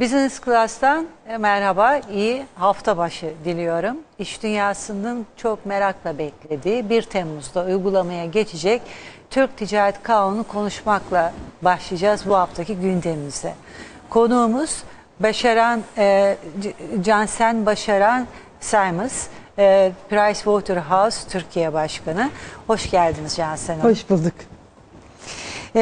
Business Class'tan e, merhaba, iyi hafta başı diliyorum. İş dünyasının çok merakla beklediği 1 Temmuz'da uygulamaya geçecek Türk Ticaret Kanunu konuşmakla başlayacağız bu haftaki gündemimize. Konuğumuz Başaran, e, Cansen Başaran Simons, e, Pricewaterhouse Türkiye Başkanı. Hoş geldiniz Cansen Hanım. Hoş bulduk.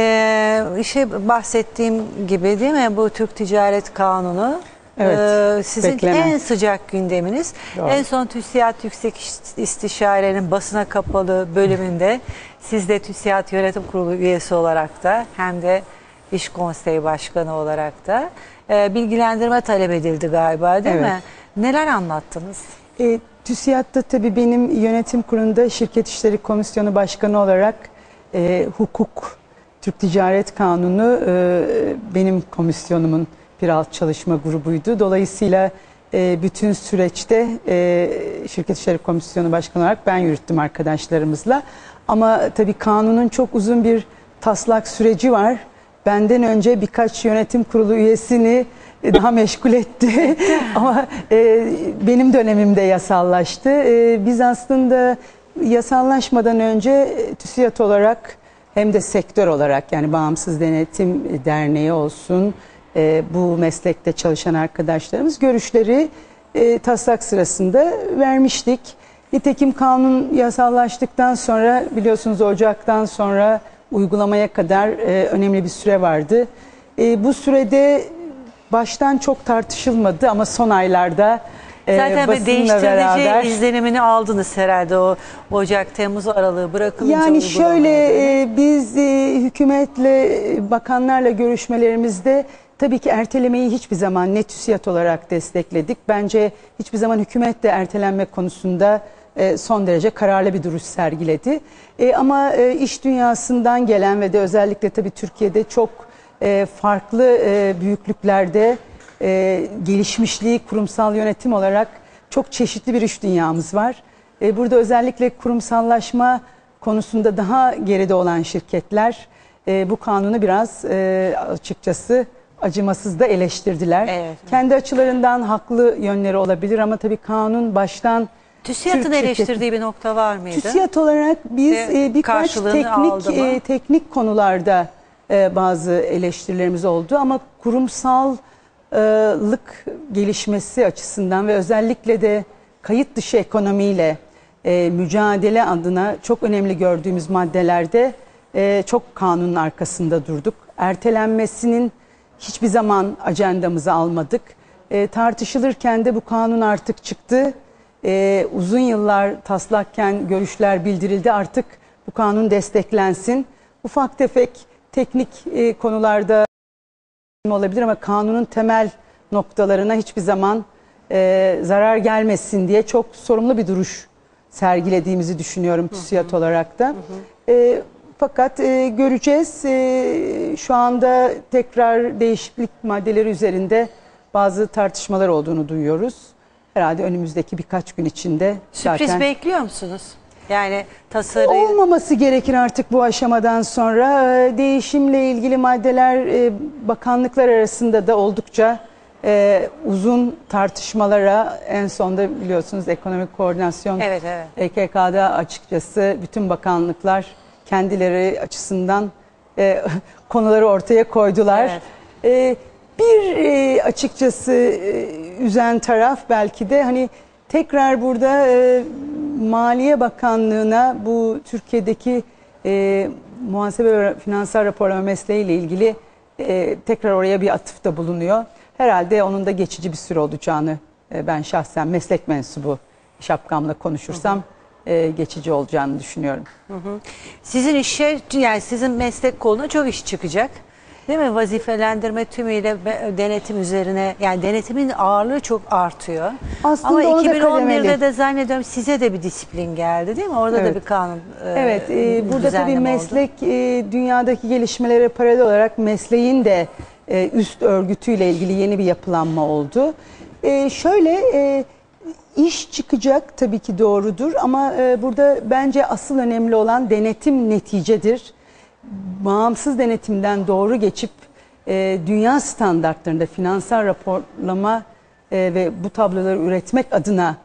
Ee, işte bahsettiğim gibi değil mi bu Türk Ticaret Kanunu Evet, ee, sizin beklenen. en sıcak gündeminiz. Doğru. En son TÜSİAD Yüksek İş- İstişare'nin basına kapalı bölümünde siz de TÜSİAD Yönetim Kurulu üyesi olarak da hem de İş Konseyi Başkanı olarak da e, bilgilendirme talep edildi galiba değil Evet. mi? Neler anlattınız? E, TÜSİAD'da tabii benim yönetim kurulunda Şirket İşleri Komisyonu Başkanı olarak e, hukuk, Türk Ticaret Kanunu e, benim komisyonumun bir alt çalışma grubuydu. Dolayısıyla e, bütün süreçte e, Şirket İşleri Komisyonu Başkanı olarak ben yürüttüm arkadaşlarımızla. Ama tabii kanunun çok uzun bir taslak süreci var. Benden önce birkaç yönetim kurulu üyesini daha meşgul etti. Ama benim dönemimde yasallaştı. Biz aslında yasallaşmadan önce TÜSİAD olarak hem de sektör olarak yani Bağımsız Denetim Derneği olsun e, bu meslekte çalışan arkadaşlarımız görüşleri e, taslak sırasında vermiştik. Nitekim kanun yasallaştıktan sonra biliyorsunuz Ocak'tan sonra uygulamaya kadar e, önemli bir süre vardı. E, bu sürede baştan çok tartışılmadı ama son aylarda Zaten bir basınla değiştirici beraber izlenimini aldınız herhalde o Ocak-Temmuz aralığı bırakılınca Yani şöyle e, biz e, hükümetle, e, bakanlarla görüşmelerimizde tabii ki ertelemeyi hiçbir zaman ne TÜSİAD olarak destekledik. Bence hiçbir zaman hükümet de ertelenme konusunda e, son derece kararlı bir duruş sergiledi. E, Ama e, iş dünyasından gelen ve de özellikle tabii Türkiye'de çok e, farklı e, büyüklüklerde e, gelişmişliği kurumsal yönetim olarak çok çeşitli bir iş dünyamız var. E, Burada özellikle kurumsallaşma konusunda daha geride olan şirketler e, bu kanunu biraz e, açıkçası acımasız da eleştirdiler. Evet. Kendi açılarından haklı yönleri olabilir ama tabii kanun baştan TÜSİAD'ın eleştirdiği bir nokta var mıydı? TÜSİAD olarak biz e, birkaç teknik e, teknik konularda e, bazı eleştirilerimiz oldu ama kurumsallık gelişmesi açısından ve özellikle de kayıt dışı ekonomiyle e, mücadele adına çok önemli gördüğümüz maddelerde e, çok kanunun arkasında durduk. Ertelenmesinin hiçbir zaman ajandamıza almadık. E, tartışılırken de bu kanun artık çıktı. E, uzun yıllar taslakken görüşler bildirildi. Artık bu kanun desteklensin. Ufak tefek teknik e, konularda olabilir ama kanunun temel noktalarına hiçbir zaman e, zarar gelmesin diye çok sorumlu bir duruş sergilediğimizi düşünüyorum TÜSİAD olarak da. E, fakat e, göreceğiz. E, şu anda tekrar değişiklik maddeleri üzerinde bazı tartışmalar olduğunu duyuyoruz. Herhalde önümüzdeki birkaç gün içinde Sürpriz zaten bekliyor musunuz? Yani tasarıyı olmaması gerekir artık bu aşamadan sonra. Ee, Değişimle ilgili maddeler e, bakanlıklar arasında da oldukça e, uzun tartışmalara en sonda biliyorsunuz ekonomik koordinasyon Evet, evet. EKK'da açıkçası bütün bakanlıklar kendileri açısından e, konuları ortaya koydular. Evet. Bir açıkçası üzen taraf belki de hani tekrar burada Maliye Bakanlığı'na bu Türkiye'deki e, muhasebe ve finansal raporlama mesleğiyle ilgili e, tekrar oraya bir atıfta bulunuyor. Herhalde onun da geçici bir süre olacağını e, ben şahsen meslek mensubu şapkamla konuşursam e, geçici olacağını düşünüyorum. sizin işe yani sizin meslek koluna çok iş çıkacak. Değil mi? Vazifelendirme tümüyle denetim üzerine yani denetimin ağırlığı çok artıyor. Aslında Ama onu da 2011'de kademeli. de zannediyorum size de bir disiplin geldi değil mi? Orada da Evet. bir kanun e, Evet, e, burada tabii oldu. meslek e, dünyadaki gelişmelere paralel olarak mesleğin de e, üst örgütüyle ilgili yeni bir yapılanma oldu. E, şöyle e, iş çıkacak tabii ki doğrudur ama e, burada bence asıl önemli olan denetim neticedir. Bağımsız denetimden doğru geçip e, dünya standartlarında finansal raporlama e, ve bu tabloları üretmek adına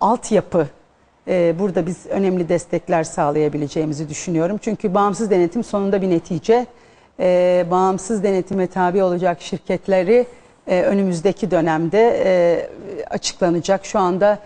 altyapı e, burada biz önemli destekler sağlayabileceğimizi düşünüyorum. Çünkü bağımsız denetim sonunda bir netice. E, bağımsız denetime tabi olacak şirketleri e, önümüzdeki dönemde e, açıklanacak. Şu anda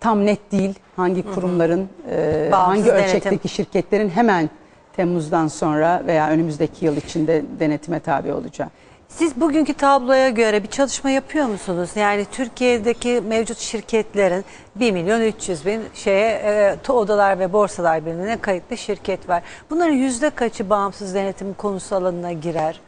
tam net değil hangi kurumların, e, Bağımsız hangi denetim. ölçekteki şirketlerin hemen Temmuz'dan sonra veya önümüzdeki yıl içinde denetime tabi olacak. Siz bugünkü tabloya göre bir çalışma yapıyor musunuz? Yani Türkiye'deki mevcut şirketlerin 1 milyon 300 bin şeye e, odalar ve borsalar birliğine kayıtlı şirket var. Bunların yüzde kaçı bağımsız denetim konusu alanına girer?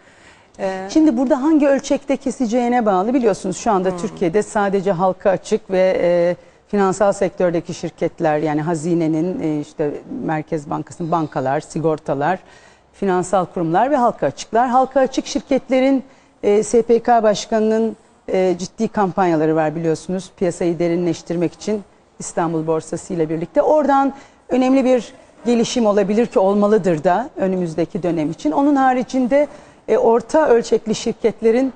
E, Şimdi burada hangi ölçekte keseceğine bağlı biliyorsunuz şu anda Türkiye'de sadece halka açık ve e, finansal sektördeki şirketler yani hazinenin e, işte Merkez Bankası'nın bankalar, sigortalar, finansal kurumlar ve halka açıklar. Halka açık şirketlerin e, SPK Başkanı'nın e, ciddi kampanyaları var biliyorsunuz piyasayı derinleştirmek için İstanbul Borsası ile birlikte. Oradan önemli bir gelişim olabilir ki olmalıdır da önümüzdeki dönem için. Onun haricinde e, orta ölçekli şirketlerin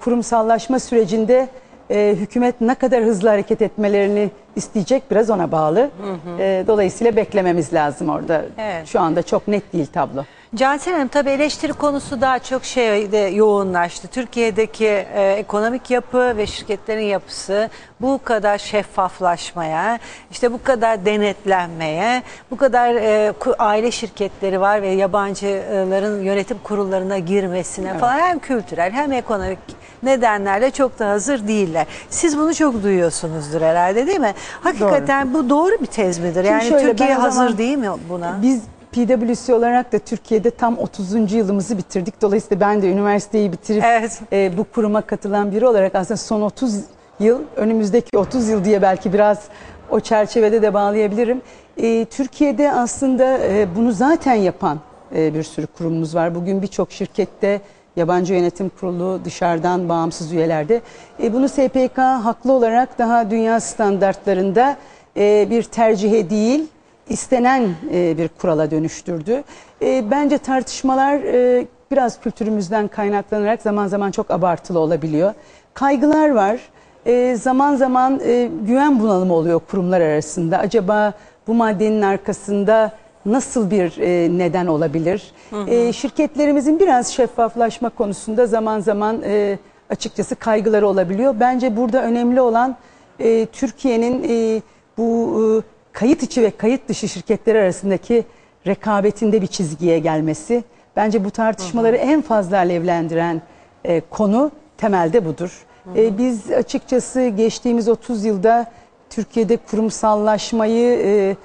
kurumsallaşma sürecinde e, hükümet ne kadar hızlı hareket etmelerini isteyecek biraz ona bağlı. E, dolayısıyla beklememiz lazım orada. Evet. Şu anda çok net değil tablo. Cansel Hanım tabii eleştiri konusu daha çok şeyde yoğunlaştı. Türkiye'deki e, ekonomik yapı ve şirketlerin yapısı bu kadar şeffaflaşmaya, işte bu kadar denetlenmeye, bu kadar e, aile şirketleri var ve yabancıların yönetim kurullarına girmesine falan hem kültürel hem ekonomik nedenlerle çok da hazır değiller. Siz bunu çok duyuyorsunuzdur herhalde değil mi? Hakikaten bu doğru bir tez midir? Yani şöyle, Türkiye hazır değil mi buna? Biz PwC olarak da Türkiye'de tam 30. yılımızı bitirdik. Dolayısıyla ben de üniversiteyi bitirip Evet. e, bu kuruma katılan biri olarak aslında son 30 yıl, önümüzdeki 30 yıl diye belki biraz o çerçevede de bağlayabilirim. E, Türkiye'de aslında e, bunu zaten yapan e, bir sürü kurumumuz var. Bugün birçok şirkette yabancı yönetim kurulu dışarıdan bağımsız üyelerde. E, bunu SPK haklı olarak daha dünya standartlarında e, bir tercihe değil istenen e, bir kurala dönüştürdü. E, bence tartışmalar e, biraz kültürümüzden kaynaklanarak zaman zaman çok abartılı olabiliyor. Kaygılar var. E, zaman zaman e, güven bunalımı oluyor kurumlar arasında. Acaba bu maddenin arkasında nasıl bir e, neden olabilir? E, şirketlerimizin biraz şeffaflaşma konusunda zaman zaman e, açıkçası kaygıları olabiliyor. Bence burada önemli olan e, Türkiye'nin e, bu e, kayıt içi ve kayıt dışı şirketler arasındaki rekabetinde bir çizgiye gelmesi. Bence bu tartışmaları en fazla alevlendiren e, konu temelde budur. E, biz açıkçası geçtiğimiz 30 yılda Türkiye'de kurumsallaşmayı e,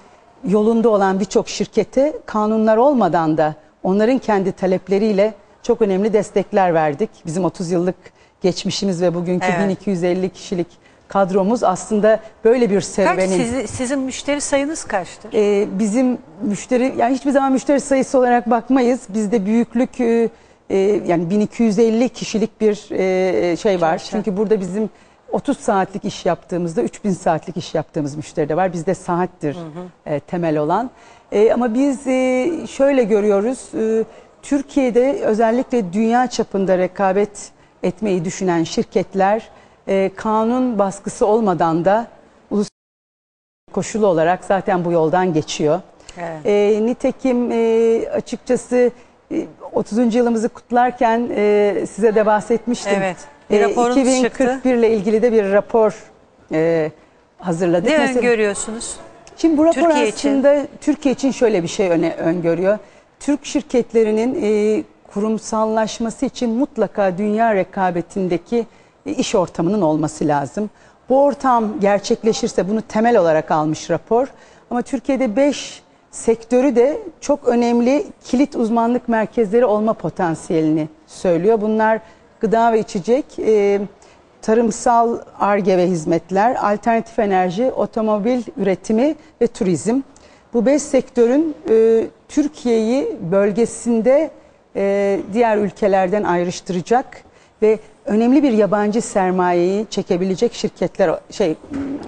yolunda olan birçok şirkete kanunlar olmadan da onların kendi talepleriyle çok önemli destekler verdik. Bizim 30 yıllık geçmişimiz ve bugünkü Evet. 1250 kişilik kadromuz aslında böyle bir Kaç serüvenin. sizi- sizin müşteri sayınız kaçtır? Ee, bizim müşteri yani hiçbir zaman müşteri sayısı olarak bakmayız. Bizde büyüklük e, e, yani 1250 kişilik bir e, şey var. Çalışan. Çünkü burada bizim 30 saatlik iş yaptığımızda 3000 saatlik iş yaptığımız müşteri de var. Bizde saattir e, temel olan. E, ama biz e, şöyle görüyoruz. e, Türkiye'de özellikle dünya çapında rekabet etmeyi düşünen şirketler e, kanun baskısı olmadan da koşulu olarak zaten bu yoldan geçiyor. Evet. E, nitekim e, açıkçası e, 30. yılımızı kutlarken e, size de bahsetmiştim. Evet. Bir E, raporunuz 2041 çıktı. ile ilgili de bir rapor e, hazırladık. Ne Mesela- öngörüyorsunuz? Şimdi bu rapor Türkiye için? aslında Türkiye için şöyle bir şey öne, öngörüyor. Türk şirketlerinin e, kurumsallaşması için mutlaka dünya rekabetindeki iş ortamının olması lazım. Bu ortam gerçekleşirse bunu temel olarak almış rapor. Ama Türkiye'de 5 sektörü de çok önemli kilit uzmanlık merkezleri olma potansiyelini söylüyor. Bunlar gıda ve içecek, e, tarımsal arge ve hizmetler, alternatif enerji, otomobil üretimi ve turizm. Bu beş sektörün e, Türkiye'yi bölgesinde e, diğer ülkelerden ayrıştıracak ve önemli bir yabancı sermayeyi çekebilecek şirketler şey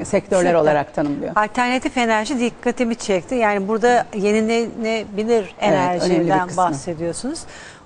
sektörler Sektör. olarak tanımlıyor. Alternatif enerji dikkatimi çekti. Yani burada yenilenebilir önemli bir enerjiden kısmı. bahsediyorsunuz.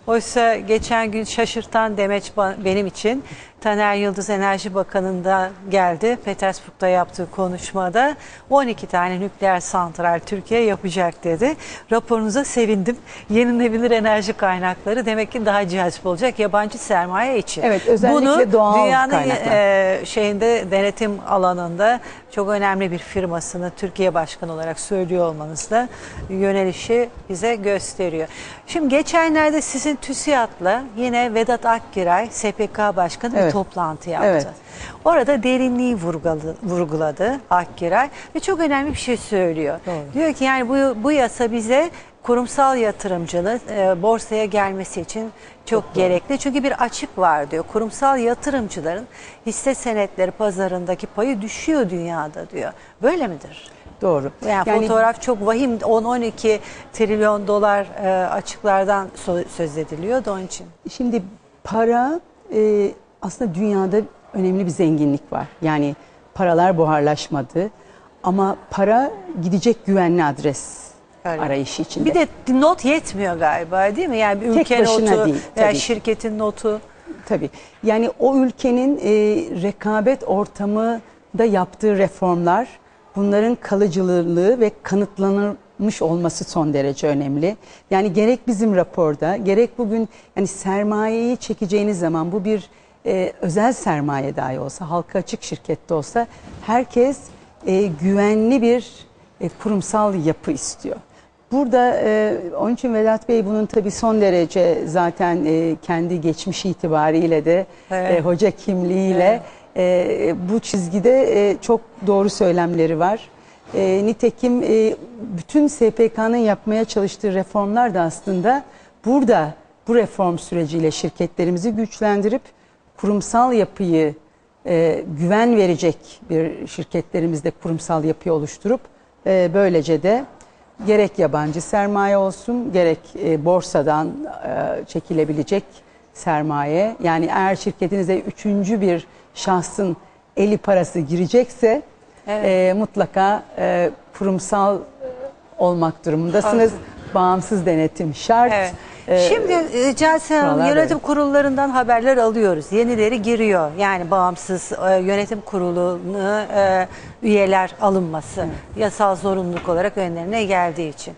Oysa geçen gün şaşırtan demeç benim için Taner Yıldız Enerji Bakanı'nda geldi. Petersburg'da yaptığı konuşmada 12 tane nükleer santral Türkiye yapacak dedi. Raporunuza sevindim. Yenilenebilir enerji kaynakları demek ki daha cazip olacak yabancı sermaye için. Evet, özellikle Bunu doğal dünyanın kaynaklar. e, şeyinde denetim alanında çok önemli bir firmasını Türkiye Başkanı olarak söylüyor olmanız da yönelişi bize gösteriyor. Şimdi geçenlerde sizin TÜSİAD'la yine Vedat Akgiray SPK Başkanı bir Evet. Toplantı yaptı. Evet. Orada derinliği vurguladı, vurguladı Akgiray ve çok önemli bir şey söylüyor. Doğru. Diyor ki yani bu, bu yasa bize kurumsal yatırımcının e, borsaya gelmesi için çok, gerekli. Çünkü bir açık var diyor. Kurumsal yatırımcıların hisse senetleri pazarındaki payı düşüyor dünyada diyor. Böyle midir? Doğru. Yani, fotoğraf çok vahim 10-12 trilyon dolar e, açıklardan so- söz ediliyor da onun için. Şimdi para e, aslında dünyada önemli bir zenginlik var. Yani paralar buharlaşmadı ama para gidecek güvenli adres Öyle. arayışı içinde. Bir de not yetmiyor galiba değil mi? Yani bir ülke notu değil, veya tabii. şirketin notu. Tabii. Yani o ülkenin e, rekabet ortamı da yaptığı reformlar, bunların kalıcılığı ve kanıtlanmış olması son derece önemli. Yani gerek bizim raporda, gerek bugün yani sermayeyi çekeceğiniz zaman bu bir e, özel sermaye dahi olsa, halka açık şirkette olsa herkes e, güvenli bir e, kurumsal yapı istiyor. Burada e, onun için Vedat Bey bunun tabii son derece zaten e, kendi geçmişi itibariyle de Evet. e, hoca kimliğiyle e, bu çizgide e, çok doğru söylemleri var. E, nitekim e, bütün SPK'nın yapmaya çalıştığı reformlar da aslında burada bu reform süreciyle şirketlerimizi güçlendirip kurumsal yapıyı e, güven verecek bir şirketlerimizde kurumsal yapıyı oluşturup e, böylece de gerek yabancı sermaye olsun gerek e, borsadan e, çekilebilecek sermaye yani eğer şirketinize üçüncü bir şahsın eli parası girecekse Evet. e, mutlaka e, kurumsal olmak durumundasınız. Bağımsız denetim şart. Evet. E, Şimdi e, Hanım buralar yönetim kurullarından haberler alıyoruz. Yenileri giriyor. Yani bağımsız e, yönetim kurulunu e, üyeler alınması yasal zorunluluk olarak önlerine geldiği için.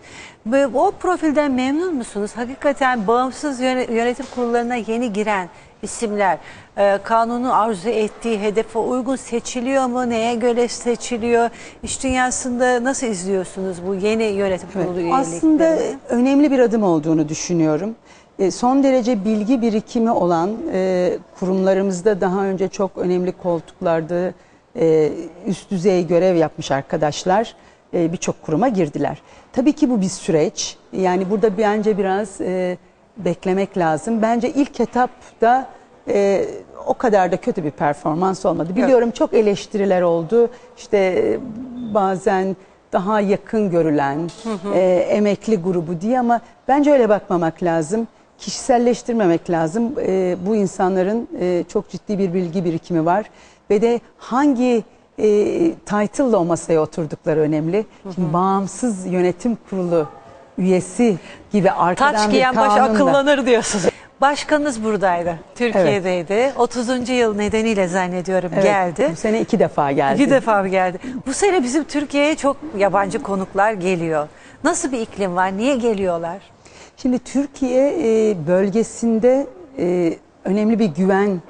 O profilden memnun musunuz? Hakikaten bağımsız yöne- yönetim kurullarına yeni giren isimler e, kanunun arzu ettiği hedefe uygun seçiliyor mu? Neye göre seçiliyor? İş dünyasında nasıl izliyorsunuz bu yeni yönetim Evet, kurulu üyeliklerini? Aslında önemli bir adım olduğunu düşünüyorum. E, Son derece bilgi birikimi olan e, kurumlarımızda daha önce çok önemli koltuklarda e, üst düzey görev yapmış arkadaşlar e, birçok kuruma girdiler. Tabii ki bu bir süreç. Yani burada bence biraz e, beklemek lazım. Bence ilk etapta e, o kadar da kötü bir performans olmadı. Biliyorum çok eleştiriler oldu. İşte e, bazen daha yakın görülen e, emekli grubu diye ama bence öyle bakmamak lazım. Kişiselleştirmemek lazım. E, bu insanların e, çok ciddi bir bilgi birikimi var ve de hangi e, title'la o masaya oturdukları önemli. Şimdi bağımsız yönetim kurulu üyesi gibi arkadan Taç bir giyen baş kanunla. akıllanır diyorsunuz. Başkanınız buradaydı. Türkiye'deydi. 30. yıl nedeniyle zannediyorum Evet, geldi. Bu sene iki defa geldi. İki defa geldi. Bu sene bizim Türkiye'ye çok yabancı konuklar geliyor. Nasıl bir iklim var? Niye geliyorlar? Şimdi Türkiye e, bölgesinde e, önemli bir güven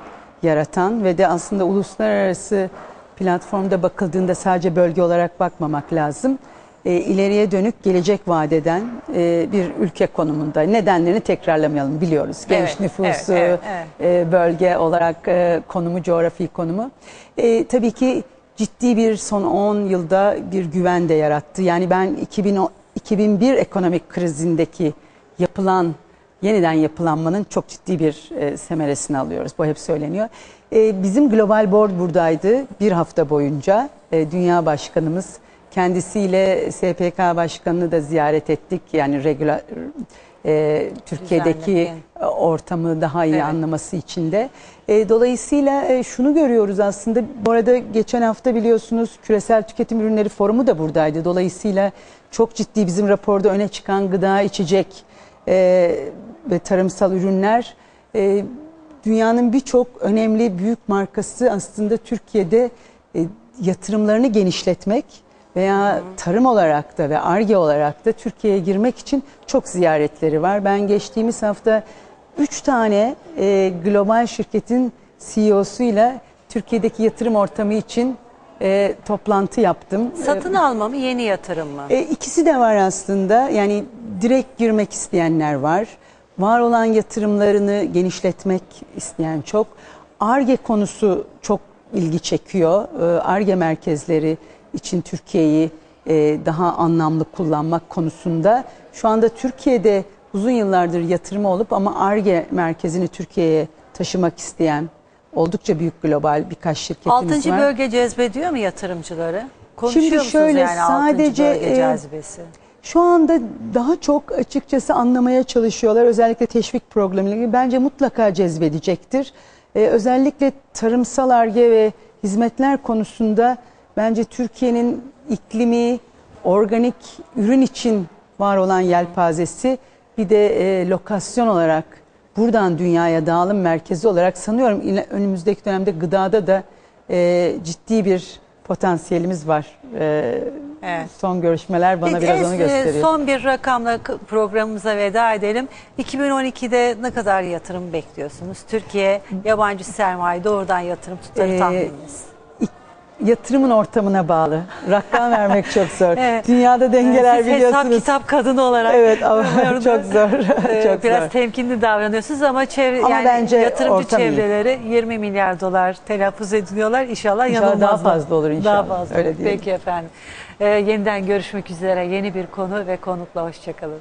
yaratan ve de aslında uluslararası platformda bakıldığında sadece bölge olarak bakmamak lazım. E, ileriye dönük gelecek vadeden e, bir ülke konumunda. Nedenlerini tekrarlamayalım biliyoruz. Genç Evet, nüfusu, evet, evet, e, bölge olarak e, konumu, coğrafi konumu. E, tabii ki ciddi bir son 10 yılda bir güven de yarattı. Yani ben 2010 2001 ekonomik krizindeki yapılan yeniden yapılanmanın çok ciddi bir e, semeresini alıyoruz. Bu hep söyleniyor. E, bizim Global Board buradaydı bir hafta boyunca. E, Dünya Başkanımız kendisiyle SPK Başkanı'nı da ziyaret ettik. Yani regüler e, Türkiye'deki Düzenli. ortamı daha iyi Evet. anlaması için de. E, dolayısıyla e, şunu görüyoruz aslında. Bu arada geçen hafta biliyorsunuz küresel tüketim ürünleri forumu da buradaydı. Dolayısıyla çok ciddi bizim raporda öne çıkan gıda, içecek, ve tarımsal ürünler e, dünyanın birçok önemli büyük markası aslında Türkiye'de e, yatırımlarını genişletmek veya tarım olarak da ve ARGE olarak da Türkiye'ye girmek için çok ziyaretleri var. Ben geçtiğimiz hafta 3 tane e, global şirketin CEO'suyla Türkiye'deki yatırım ortamı için e, toplantı yaptım. Satın alma mı yeni yatırım mı? E, ikisi de var aslında. Yani direkt girmek isteyenler var. Var olan yatırımlarını genişletmek isteyen çok. ARGE konusu çok ilgi çekiyor. E, ARGE merkezleri için Türkiye'yi e, daha anlamlı kullanmak konusunda. Şu anda Türkiye'de uzun yıllardır yatırımı olup ama ARGE merkezini Türkiye'ye taşımak isteyen oldukça büyük global birkaç şirketimiz Altıncı var. bölge cezbediyor mu yatırımcıları? Konuşuyor Şimdi musunuz şöyle, yani sadece, bölge e, cazibesi? Şu anda daha çok açıkçası anlamaya çalışıyorlar. Özellikle teşvik programıyla ilgili. Bence mutlaka cezbedecektir. Ee, özellikle tarımsal arge ve hizmetler konusunda bence Türkiye'nin iklimi, organik ürün için var olan yelpazesi bir de e, lokasyon olarak buradan dünyaya dağılım merkezi olarak sanıyorum önümüzdeki dönemde gıdada da e, ciddi bir potansiyelimiz var. E, Evet. Son görüşmeler bana Peki, biraz onu gösteriyor. Son bir rakamla programımıza veda edelim. 2012'de ne kadar yatırım bekliyorsunuz? Türkiye yabancı sermaye doğrudan yatırım tutarı Ee, tahmininiz. Yatırımın ortamına bağlı. Rakam vermek çok zor. Evet. Dünyada dengeler Siz hesap biliyorsunuz. kitap kadını olarak Evet ama çok zor. e, çok biraz zor. temkinli davranıyorsunuz ama çevre Ama yani bence yatırımcı ortam iyi. çevreleri 20 milyar dolar telaffuz ediliyorlar. İnşallah, İnşallah yanılmazlar. daha fazla olur inşallah. Daha fazla. Öyle diyelim. Peki efendim. Ee, yeniden görüşmek üzere. Yeni bir konu ve konukla hoşçakalın.